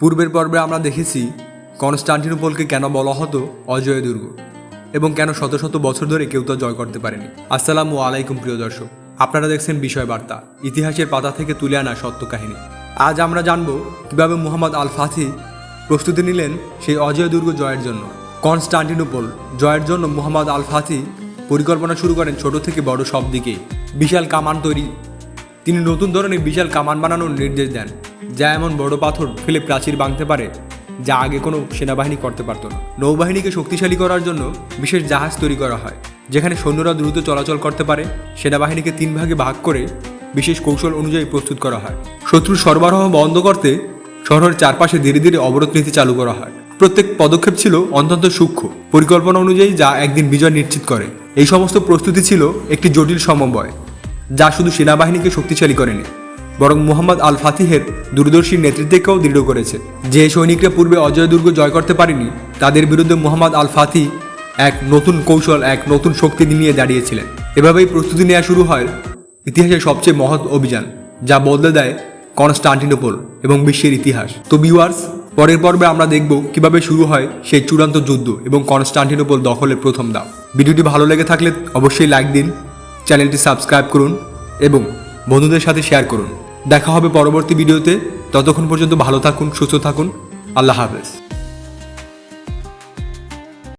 পূর্বের পর্বে আমরা দেখেছি কনস্টান্টিনোপলকে কেন বলা হতো অজয় দুর্গ এবং কেন শত শত বছর ধরে কেউ তা জয় করতে পারেনি। আসসালামু আলাইকুম, প্রিয় দর্শক। আপনারা দেখছেন বিষয় বার্তা ইতিহাসের পাতা থেকে তুলে আনা সত্য কাহিনী। আজ আমরা জানব কীভাবে মুহাম্মদ আল ফাথি প্রস্তুতি নিলেন সেই অজয় দুর্গ জয়ের জন্য। কনস্টান্টিনোপল জয়ের জন্য মুহাম্মদ আল ফাথি পরিকল্পনা শুরু করেন ছোট থেকে বড় সব দিকে। বিশাল কামান তৈরি তিনি নতুন ধরনের বিশাল কামান বানানোর নির্দেশ দেন, যা এমন বড় পাথর ফেলে প্রাচীর ভাঙতে পারে, যা আগে কোনো সেনাবাহিনী করতে পারত না। নৌবাহিনীকে শক্তিশালী করার জন্য বিশেষ জাহাজ তৈরি করা হয়, যেখানে সৈন্যরা দ্রুত চলাচল করতে পারে, সেনাবাহিনীকে তিন ভাগে ভাগ করে বিশেষ কৌশল অনুযায়ী প্রস্তুত করা হয়। শত্রুর সরবরাহ বন্ধ করতে শহরের চারপাশে ধীরে ধীরে অবরোধ নীতি চালু করা হয়। প্রত্যেক পদক্ষেপ ছিল অত্যন্ত সূক্ষ্ম। পরিকল্পনা অনুযায়ী যা একদিন বিজয় নিশ্চিত করে। এই সমস্ত প্রস্তুতি ছিল একটি জটিল সমন্বয়। যা শুধু সেনাবাহিনীকে শক্তিশালী করেনি, বরং মুহাম্মদ আল ফাতিহের দূরদর্শীর নেতৃত্বকেও দৃঢ় করেছে। যে সৈনিকরা পূর্বে অজয় দুর্গ জয় করতে পারেনি, তাদের বিরুদ্ধে মুহাম্মদ আল ফাতি এক নতুন কৌশল, এক নতুন শক্তি নিয়ে দাঁড়িয়েছিলেন। এভাবেই প্রস্তুতি নেওয়া শুরু হয় ইতিহাসের সবচেয়ে মহৎ অভিযান, যা বদলে দেয় কনস্টান্টিনোপল এবং বিশ্বের ইতিহাস। তো ভিউয়ার্স পরের পর্বে আমরা দেখব কীভাবে শুরু হয় সেই চূড়ান্ত যুদ্ধ এবং কনস্টান্টিনোপল দখলের প্রথম ধাপ ভিডিওটি ভালো লেগে থাকলে অবশ্যই লাইক দিন চ্যানেলটি সাবস্ক্রাইব করুন এবং বন্ধুদের সাথে শেয়ার করুন। দেখা হবে পরবর্তী ভিডিওতে। ততক্ষণ পর্যন্ত ভালো থাকুন, সুস্থ থাকুন। আল্লাহ হাফেজ।